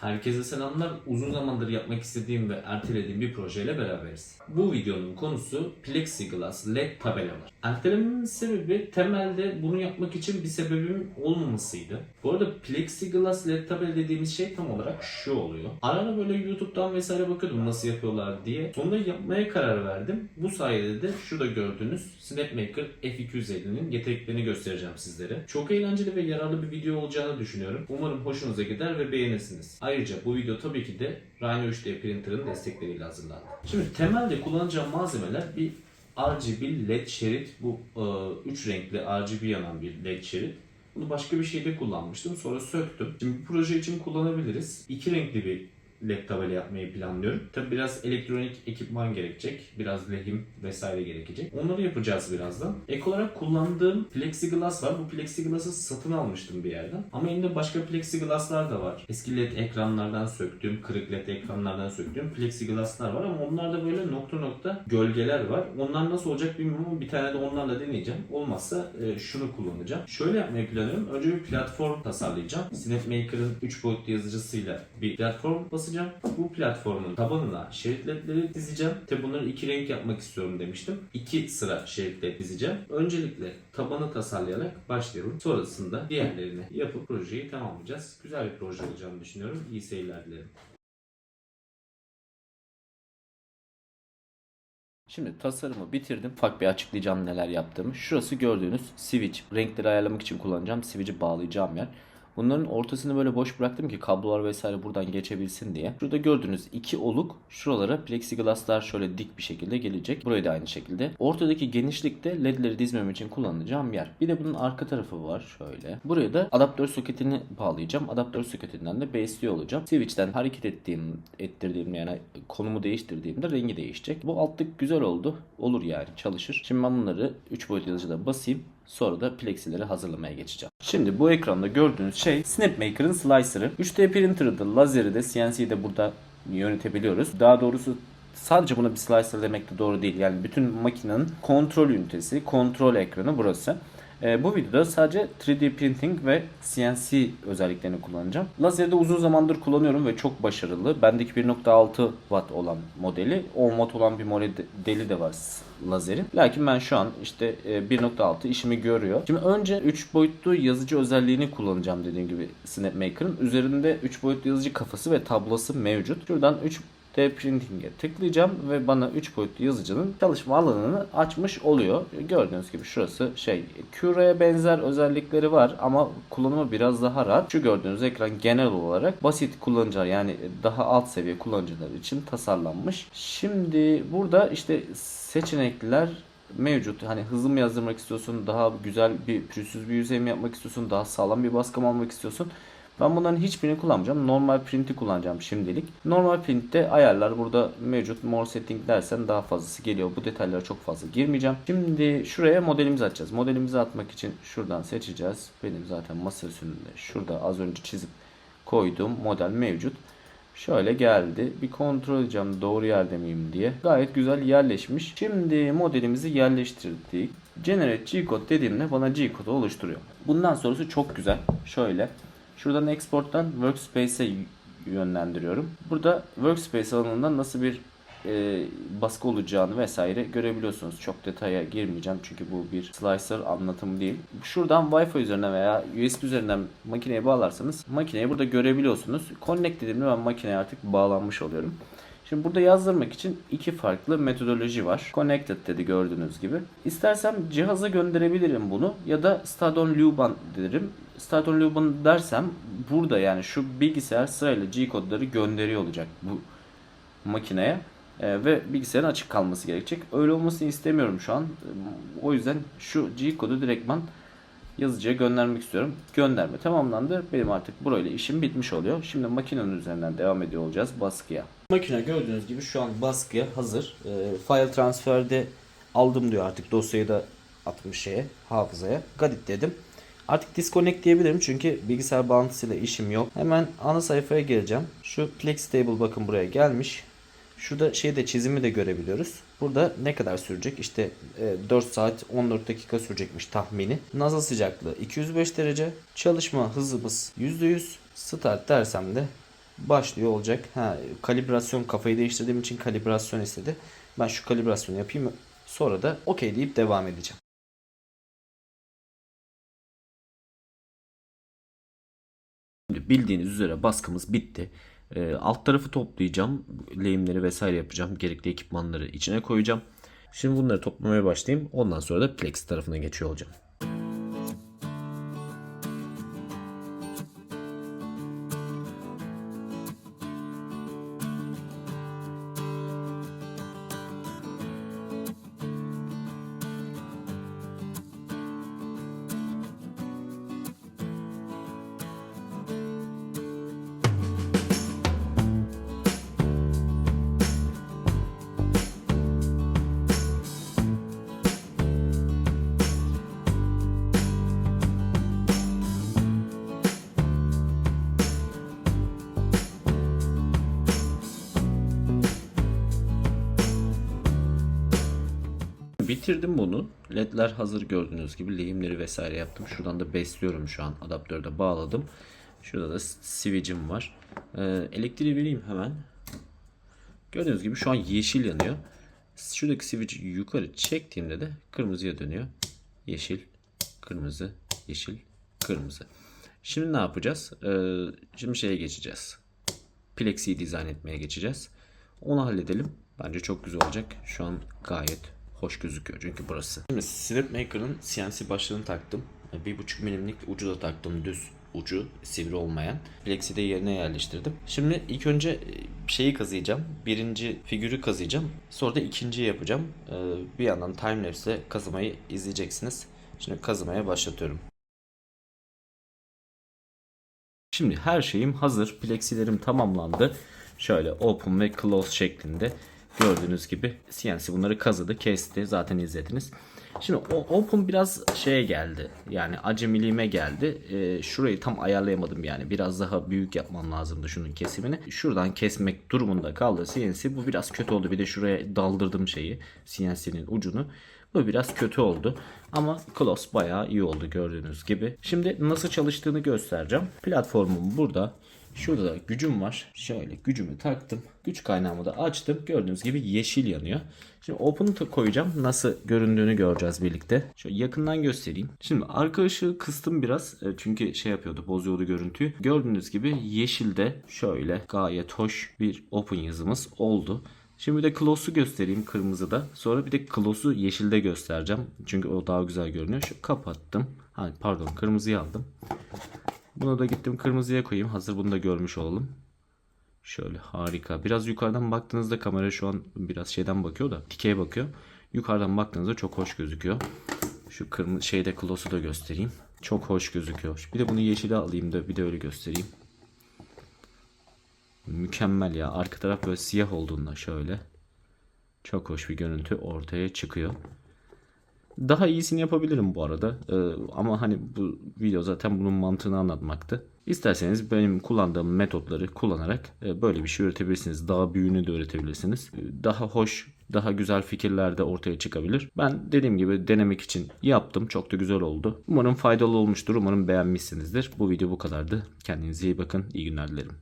Herkese selamlar. Uzun zamandır yapmak istediğim ve ertelediğim bir projeyle beraberiz. Bu videonun konusu plexiglass led tabelalar. Ertelememin sebebi temelde bunu yapmak için bir sebebim olmamasıydı. Bu arada plexiglass led tabela dediğimiz şey tam olarak şu oluyor. Ara ara böyle YouTube'dan vesaire bakıyordum nasıl yapıyorlar diye. Sonunda yapmaya karar verdim. Bu sayede de şurada gördüğünüz Snapmaker F250'nin yeteneklerini göstereceğim sizlere. Çok eğlenceli ve yararlı bir video olacağını düşünüyorum. Umarım hoşunuza gider ve beğenirsiniz. Ayrıca bu video tabii ki de Rhino 3D printer'ın destekleriyle hazırlandı. Şimdi temelde kullanacağım malzemeler bir RGB led şerit. Bu 3 renkli RGB yanan bir led şerit. Bunu başka bir şeyde kullanmıştım. Sonra söktüm. Şimdi bu proje için kullanabiliriz. İki renkli bir led tabela yapmayı planlıyorum. Tabi biraz elektronik ekipman gerekecek. Biraz lehim vesaire gerekecek. Onları yapacağız birazdan. Ek olarak kullandığım plexiglass var. Bu plexiglass'ı satın almıştım bir yerden. Ama elimde başka plexiglasslar da var. Eski led ekranlardan söktüğüm, kırık led ekranlardan söktüğüm plexiglasslar var ama onlarda böyle nokta nokta gölgeler var. Onlar nasıl olacak bilmiyorum ama bir tane de onlarla deneyeceğim. Olmazsa e, şunu kullanacağım. Şöyle yapmayı planlıyorum. Önce bir platform tasarlayacağım. Snapmaker'ın 3 boyutlu yazıcısıyla bir platform basacağım. Bu platformun tabanına şerit dizeceğim. Tabi bunları iki renk yapmak istiyorum demiştim. İki sıra şerit led dizeceğim. Öncelikle tabanı tasarlayarak başlayalım. Sonrasında diğerlerini yapıp projeyi tamamlayacağız. Güzel bir proje olacağını düşünüyorum. İyi seyirler dilerim. Şimdi tasarımı bitirdim. Ufak bir açıklayacağım neler yaptığımı. Şurası gördüğünüz switch. Renkleri ayarlamak için kullanacağım. Switch'i bağlayacağım yer. Bunların ortasını böyle boş bıraktım ki kablolar vesaire buradan geçebilsin diye. Şurada gördüğünüz iki oluk şuralara plexiglasslar şöyle dik bir şekilde gelecek. Burayı da aynı şekilde. Ortadaki genişlikte ledleri dizmem için kullanacağım yer. Bir de bunun arka tarafı var şöyle. Buraya da adaptör soketini bağlayacağım. Adaptör soketinden de besliyor olacağım. Switch'ten hareket ettiğim, ettirdiğim yani konumu değiştirdiğimde rengi değişecek. Bu altlık güzel oldu. Olur yani çalışır. Şimdi ben bunları 3 boyutlu yazıcıda basayım. Sonra da plexileri hazırlamaya geçeceğim. Şimdi bu ekranda gördüğünüz şey Snapmaker'ın slicer'ı. 3D printer'ı da lazeri de CNC'yi de burada yönetebiliyoruz. Daha doğrusu sadece buna bir slicer demek de doğru değil. Yani bütün makinenin kontrol ünitesi, kontrol ekranı burası. Ee, bu videoda sadece 3D printing ve CNC özelliklerini kullanacağım. Lazeri de uzun zamandır kullanıyorum ve çok başarılı. Bendeki 1.6 watt olan modeli, 10 watt olan bir modeli de var lazerin. Lakin ben şu an işte e, 1.6 işimi görüyor. Şimdi önce 3 boyutlu yazıcı özelliğini kullanacağım dediğim gibi Snapmaker'ın. Üzerinde 3 boyutlu yazıcı kafası ve tablosu mevcut. Şuradan 3 D printing'e tıklayacağım ve bana 3 boyutlu yazıcının çalışma alanını açmış oluyor. Gördüğünüz gibi şurası şey Cura'ya benzer özellikleri var ama kullanımı biraz daha rahat. Şu gördüğünüz ekran genel olarak basit kullanıcılar yani daha alt seviye kullanıcılar için tasarlanmış. Şimdi burada işte seçenekler mevcut. Hani hızlı mı yazdırmak istiyorsun, daha güzel bir pürüzsüz bir yüzey mi yapmak istiyorsun, daha sağlam bir baskı mı almak istiyorsun. Ben bunların hiçbirini kullanmayacağım. Normal print'i kullanacağım şimdilik. Normal printte ayarlar burada mevcut. More setting dersen daha fazlası geliyor. Bu detaylara çok fazla girmeyeceğim. Şimdi şuraya modelimizi atacağız. Modelimizi atmak için şuradan seçeceğiz. Benim zaten masa üstünde şurada az önce çizip koyduğum model mevcut. Şöyle geldi. Bir kontrol edeceğim doğru yerde miyim diye. Gayet güzel yerleşmiş. Şimdi modelimizi yerleştirdik. Generate G-code dediğimde bana G-code oluşturuyor. Bundan sonrası çok güzel. Şöyle. Şuradan export'tan workspace'e yönlendiriyorum. Burada workspace alanından nasıl bir e, baskı olacağını vesaire görebiliyorsunuz. Çok detaya girmeyeceğim çünkü bu bir slicer anlatımı değil. Şuradan Wi-Fi üzerinden veya USB üzerinden makineye bağlarsanız makineyi burada görebiliyorsunuz. Connect dediğimde ben makineye artık bağlanmış oluyorum. Şimdi burada yazdırmak için iki farklı metodoloji var. Connected dedi gördüğünüz gibi. İstersem cihaza gönderebilirim bunu ya da Start on Luban derim. Start on Luban dersem burada yani şu bilgisayar sırayla G kodları gönderiyor olacak bu makineye. Ee, ve bilgisayarın açık kalması gerekecek. Öyle olmasını istemiyorum şu an. O yüzden şu G kodu direktman yazıcıya göndermek istiyorum. Gönderme tamamlandı. Benim artık burayla işim bitmiş oluyor. Şimdi makinenin üzerinden devam ediyor olacağız baskıya. Makine gördüğünüz gibi şu an baskıya hazır. E, file transferde aldım diyor artık dosyayı da atmış şeye hafızaya. Got it dedim. Artık disconnect diyebilirim çünkü bilgisayar bağlantısıyla işim yok. Hemen ana sayfaya geleceğim. Şu Plex Table bakın buraya gelmiş. Şurada şeyde çizimi de görebiliyoruz. Burada ne kadar sürecek? İşte e, 4 saat 14 dakika sürecekmiş tahmini. Nazal sıcaklığı 205 derece. Çalışma hızımız %100. Start dersem de başlıyor olacak. Ha, kalibrasyon kafayı değiştirdiğim için kalibrasyon istedi. Ben şu kalibrasyonu yapayım. Sonra da okey deyip devam edeceğim. Bildiğiniz üzere baskımız bitti. Ee, alt tarafı toplayacağım. Lehimleri vesaire yapacağım. Gerekli ekipmanları içine koyacağım. Şimdi bunları toplamaya başlayayım. Ondan sonra da Plex tarafına geçiyor olacağım. Bitirdim bunu. LED'ler hazır gördüğünüz gibi lehimleri vesaire yaptım. Şuradan da besliyorum şu an. Adaptörü de bağladım. Şurada da switch'im var. Ee, elektriği vereyim hemen. Gördüğünüz gibi şu an yeşil yanıyor. Şuradaki switch yukarı çektiğimde de kırmızıya dönüyor. Yeşil, kırmızı, yeşil, kırmızı. Şimdi ne yapacağız? Ee, şimdi şeye geçeceğiz. Plexi'yi dizayn etmeye geçeceğiz. Onu halledelim. Bence çok güzel olacak. Şu an gayet hoş gözüküyor çünkü burası. Şimdi Snapmaker'ın CNC başlığını taktım. 1.5 milimlik ucu da taktım düz ucu sivri olmayan. Plexi de yerine yerleştirdim. Şimdi ilk önce e, şeyi kazıyacağım. Birinci figürü kazıyacağım. Sonra da ikinciyi yapacağım. Ee, Bir yandan timelapse kazımayı izleyeceksiniz. Şimdi kazımaya başlatıyorum. Şimdi her şeyim hazır. Plexilerim tamamlandı. Şöyle open ve close şeklinde. Gördüğünüz gibi CNC bunları kazıdı, kesti. Zaten izlediniz. Şimdi o open biraz şeye geldi. Yani acemiliğime geldi. Ee, şurayı tam ayarlayamadım yani. Biraz daha büyük yapmam lazımdı şunun kesimini. Şuradan kesmek durumunda kaldı CNC. Bu biraz kötü oldu. Bir de şuraya daldırdım şeyi. CNC'nin ucunu. Bu biraz kötü oldu. Ama Close bayağı iyi oldu gördüğünüz gibi. Şimdi nasıl çalıştığını göstereceğim. Platformum burada. Şurada da gücüm var. Şöyle gücümü taktım. Güç kaynağımı da açtım. Gördüğünüz gibi yeşil yanıyor. Şimdi open'ı koyacağım. Nasıl göründüğünü göreceğiz birlikte. Şöyle yakından göstereyim. Şimdi arka ışığı kıstım biraz. E, Çünkü şey yapıyordu bozuyordu görüntüyü. Gördüğünüz gibi yeşilde şöyle gayet hoş bir open yazımız oldu. Şimdi bir de close'u göstereyim kırmızıda. Sonra bir de close'u yeşilde göstereceğim. Çünkü o daha güzel görünüyor. Şu kapattım. Ha, pardon kırmızıyı aldım. Bunu da gittim kırmızıya koyayım. Hazır bunu da görmüş olalım. Şöyle harika. Biraz yukarıdan baktığınızda kamera şu an biraz şeyden bakıyor da dikey bakıyor. Yukarıdan baktığınızda çok hoş gözüküyor. Şu kırmızı şeyde close'u da göstereyim. Çok hoş gözüküyor. Bir de bunu yeşile alayım da bir de öyle göstereyim. Mükemmel ya. Arka taraf böyle siyah olduğunda şöyle. Çok hoş bir görüntü ortaya çıkıyor. Daha iyisini yapabilirim bu arada. Ee, ama hani bu video zaten bunun mantığını anlatmaktı. İsterseniz benim kullandığım metotları kullanarak e, böyle bir şey üretebilirsiniz. Daha büyüğünü de üretebilirsiniz. E, Daha hoş, daha güzel fikirler de ortaya çıkabilir. Ben dediğim gibi denemek için yaptım. Çok da güzel oldu. Umarım faydalı olmuştur. Umarım beğenmişsinizdir. Bu video bu kadardı. Kendinize iyi bakın. İyi günler dilerim.